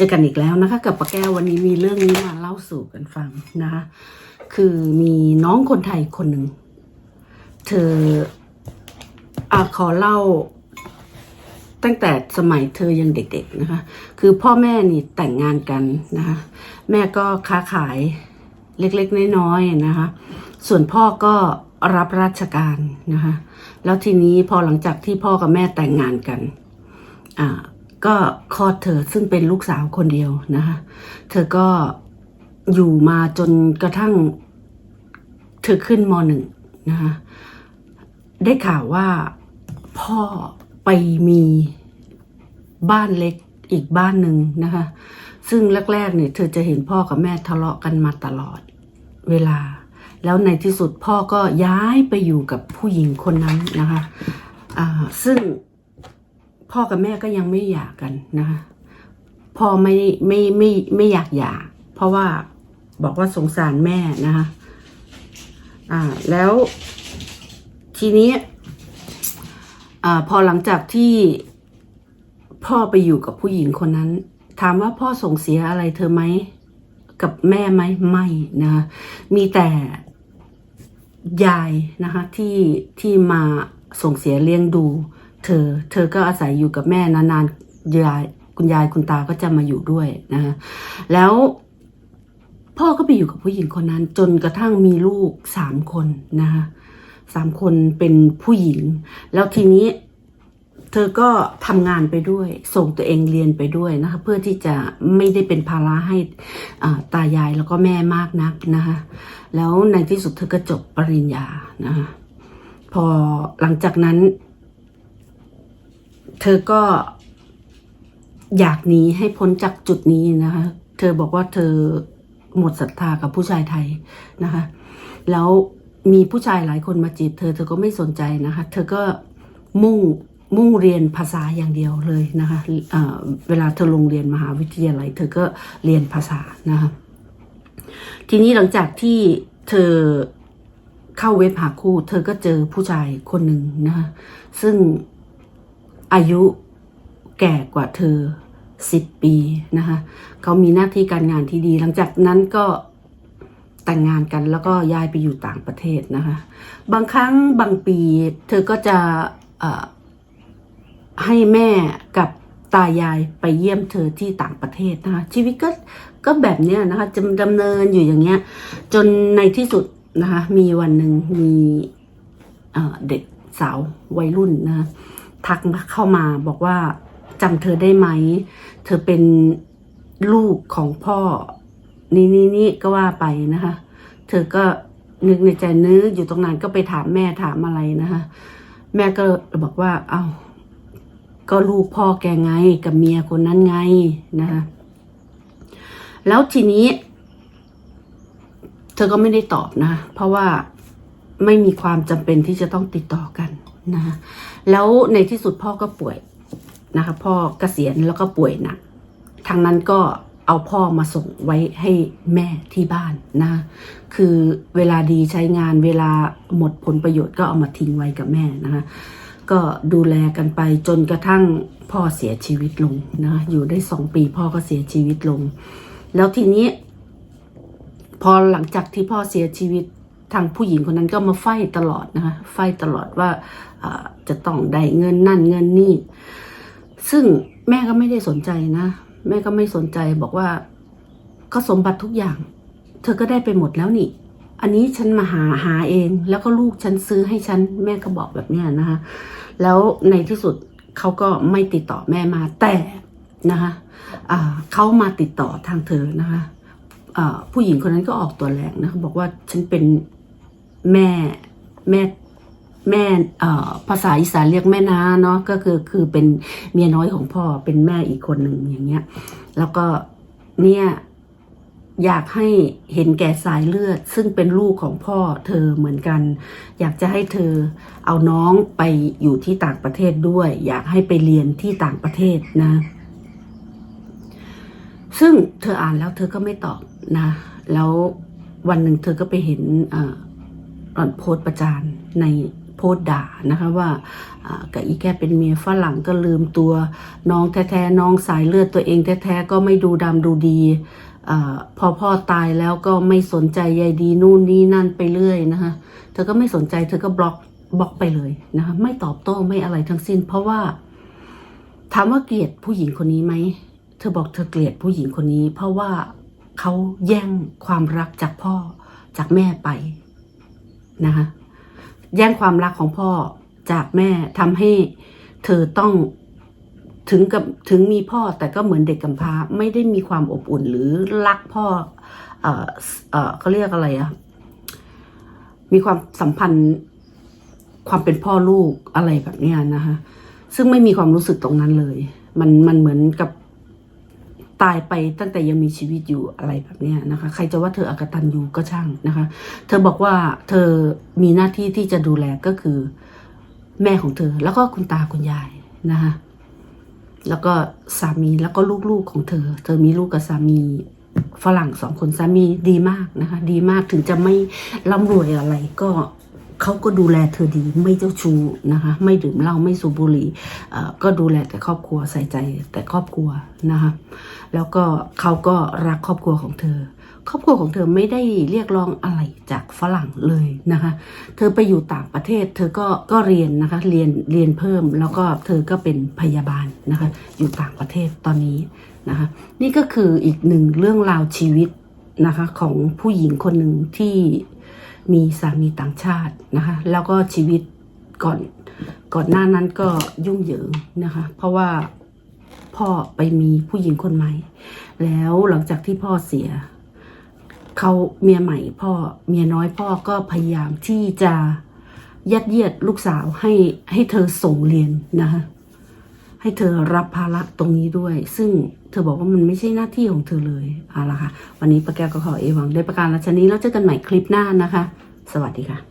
จอกันอีกแล้วนะคะ กับป้าแก้ววันนี้มีเรื่องนี้มาเล่าสู่กันฟังนะคะ คือมีน้องคนไทยคนหนึ่ง เธออะขอเล่า ตั้งแต่สมัยเธอยังเด็ก ๆนะคะ คือพ่อแม่นี่แต่งงานกันนะคะ แม่ก็ค้าขายเล็กๆน้อยๆนะคะ ส่วนพ่อก็รับราชการนะคะ แล้วทีนี้พอหลังจากที่พ่อกับแม่แต่งงานกัน อ่า ก็คลอดเธอซึ่งเป็นลูกสาวคนเดียวนะคะ เธอก็อยู่มาจนกระทั่ง เธอขึ้นมหนึ่งนะคะได้ข่าวว่าพ่อไปมีบ้านเล็กอีกบ้านหนึ่งนะคะ ซึ่งแรกๆเนี่ยเธอจะเห็นพ่อกับแม่ทะเลาะกันมาตลอดเวลา แล้วในที่สุดพ่อก็ย้ายไปอยู่กับผู้หญิงคนนั้นนะคะอ่าซึ่ง พ่อกับแม่ก็ยังไม่หย่ากันนะคะพ่อไม่ไม่ไม่ไม่อยากหย่าเพราะว่าบอกว่าสงสารแม่นะคะอ่าแล้วทีนี้อ่าพอหลังจากที่พ่อไปอยู่กับผู้หญิงคนนั้น ถามว่าพ่อส่งเสียอะไรเธอไหมกับแม่ไหมไม่นะคะมีแต่ยายนะคะที่ที่มาส่งเสียเลี้ยงดู อ เธอก็อาศัยอยู่กับแม่นานๆยายคุณยายคุณตาก็จะมาอยู่ด้วยนะคะแล้วพ่อก็ไปอยู่กับผู้หญิงคนนั้น จนกระทั่งมีลูกสามคนนะคะสามคนเป็นผู้หญิง แล้วทีนี้เธอก็ทำงานไปด้วย ส่งตัวเองเรียนไปด้วยนะคะ เพื่อที่จะไม่ได้เป็นภาระให้าตายายแล้วก็แม่มากนักนะคะแล้วในที่สุดเธอก็จบปริญญานะคะพอหลังจากนั้น เธอก็อยากหนีให้พ้นจากจุดนี้นะคะ เธอบอกว่าเธอหมดศรัทธากับผู้ชายไทยนะคะ แล้วมีผู้ชายหลายคนมาจีบเธอ เธอก็ไม่สนใจนะคะ เธอก็มุ่งมุ่งเรียนภาษาอย่างเดียวเลยนะคะเเวลาเธอลงเรียนมหาวิทยาลัย เธอก็เรียนภาษานะคะ ทีนี้หลังจากที่เธอเข้าเว็บหาคู่ เธอก็เจอผู้ชายคนหนึ่งนะคะ ซึ่ง อายุแก่กว่าเธอสิบปีนะคะเขามีหน้าที่การงานที่ดี หลังจากนั้นก็แต่งงานกันแล้วก็ย้ายไปอยู่ต่างประเทศนะคะ บางครั้งบางปีเธอก็จะให้แม่กับตายายไปเยี่ยมเธอที่ต่างประเทศนะคะชีวิตก็ก็แบบเนี้ยนะคะจะดำเนินอยู่อย่างเงี้ย จนในที่สุดนะคะ มีวันหนึ่งมีเอ่อเด็กสาววัยรุ่นนะคะ ทักเข้ามาบอกว่าจำเธอได้ไหม เธอเป็นลูกของพ่อ นี่นี่นี่ก็ว่าไปนะคะ เธอก็นึกในใจนึกอยู่ตรงนั้นก็ไปถามแม่ถามอะไรนะคะ แม่ก็บอกว่า เอา้าก็ลูกพ่อแกไงกับเมียคนนั้นไงนะคะแล้วทีนี้ เธอก็ไม่ได้ตอบนะ เพราะว่าไม่มีความจำเป็นที่จะต้องติดต่อกัน นะคะแล้วในที่สุดพ่อก็ป่วยนะคะพ่อเกษียณแล้วก็ป่วยหนักทางนั้นก็เอาพ่อมาส่งไว้ให้แม่ที่บ้านนะคือเวลาดีใช้งานเวลาหมดผลประโยชน์ก็เอามาทิ้งไว้กับแม่นะคะก็ดูแลกันไปจนกระทั่งพ่อเสียชีวิตลงนะอยู่ได้สองปีพ่อก็เสียชีวิตลง แล้วทีนี้ พอหลังจากที่พ่อเสียชีวิต ทางผู้หญิงคนนั้นก็มาไฟตลอดนะคะไฟตลอดว่าจะต้องได้เงินนั่นเงินนี่ ซึ่งแม่ก็ไม่ได้สนใจนะ แม่ก็ไม่สนใจบอกว่าก็สมบัติทุกอย่าง เธอก็ได้ไปหมดแล้วนี่ อันนี้ฉันมาหาหาเอง แล้วก็ลูกฉันซื้อให้ฉันแม่ก็บอกแบบเนี้ยนะคะ แล้วในที่สุดเขาก็ไม่ติดต่อแม่มาแต่นะคะอ่าเขามาติดต่อทางเธอนะคะอ่าผู้หญิงคนนั้นก็ออกตัวแรงนะคะบอกว่าฉันเป็น แม่แม่แม่เอ่อภาษาอีสานเรียกแม่นาเนาะก็คือคือเป็นเมียน้อยของพ่อเป็นแม่อีกคนหนึ่งอย่างเงี้ย แล้วก็เนี่ยอยากให้เห็นแก่สายเลือด ซึ่งเป็นลูกของพ่อเธอเหมือนกัน อยากจะให้เธอเอาน้องไปอยู่ที่ต่างประเทศด้วย อยากให้ไปเรียนที่ต่างประเทศนะ ซึ่งเธออ่านแล้วเธอก็ไม่ตอบนะ แล้ววันหนึ่งเธอก็ไปเห็น เอ่อโพสประจานในโพสด่านะคะว่ากับอีแกเป็นเมียฝรั่งก็ลืมตัวน้องแท้ๆน้องสายเลือดตัวเองแท้ๆก็ไม่ดูดำดูดีอพอพ่อตายแล้วก็ไม่สนใจใยดีนู่นนี่นั่นไปเรื่อยนะคะเธอก็ไม่สนใจเธอก็บล็อกบล็อกไปเลยนะคะไม่ตอบโต้ไม่อะไรทั้งสิ้น เพราะว่าถามว่าเกลียดผู้หญิงคนนี้ไหมเธอบอกเธอเกลียดผู้หญิงคนนี้ เพราะว่าเขาแย่งความรักจากพ่อจากแม่ไป นะคะแย่งความรักของพ่อจากแม่ทำให้เธอต้องถึงกับถึงมีพ่อแต่ก็เหมือนเด็กกำพร้าไม่ได้มีความอบอุ่นหรือรักพ่อเออเออเขาเรียกอะไรอะมีความสัมพันธ์ความเป็นพ่อลูกอะไรแบบเนี้ยนะคะซึ่งไม่มีความรู้สึกตรงนั้นเลย มันมันเหมือนกับ ตายไปตั้งแต่ยังมีชีวิตอยู่อะไรแบบนี้นะคะ ใครจะว่าเธออากตันยูก็ช่างนะคะ เธอบอกว่าเธอมีหน้าที่ที่จะดูแลก็คือแม่ของเธอ แล้วก็คุณตาคุณยายนะคะแล้วก็สามีแล้วก็ลูกๆของเธอ เธอมีลูกกับสามีฝรั่งสองคนสามีดีมากนะคะ ดีมากถึงจะไม่ร่ำรวยอะไรก็ เขาก็ดูแลเธอดีไม่เจ้าชู้นะคะ ไม่ดื่มเหล้าไม่สูบบุหรี่ก็ดูแลแต่ครอบครัวใส่ใจแต่ครอบครัวนะคะแล้วก็เขาก็รักครอบครัวของเธอ ครอบครัวของเธอไม่ได้เรียกร้องอะไรจากฝรั่งเลยนะคะ เธอไปอยู่ต่างประเทศ เธอก็ก็เรียนนะคะเรียนเรียนเพิ่มแล้วก็เธอก็เป็นพยาบาลนะคะ อยู่ต่างประเทศตอนนี้นะคะ นี่ก็คืออีกหนึ่งเรื่องราวชีวิตนะคะของผู้หญิงคนหนึ่งที่ มีสามีต่างชาตินะคะแล้วก็ชีวิตก่อนก่อนหน้านั้นก็ยุ่งเหยิงนะคะ เพราะว่าพ่อไปมีผู้หญิงคนใหม่ แล้วหลังจากที่พ่อเสียเขาเมียใหม่พ่อเมียน้อยพ่อก็พยายามที่จะยัดเยียดลูกสาวให้ให้เธอส่งเรียนนะคะ ให้เธอรับภาระตรงนี้ด้วย ซึ่งเธอบอกว่ามันไม่ใช่หน้าที่ของเธอเลยเอาละค่ะ วันนี้ป้าแก้วก็ขอเอวังได้ประการราชนี้แล้วเจอกันใหม่คลิปหน้านะคะ สวัสดีค่ะ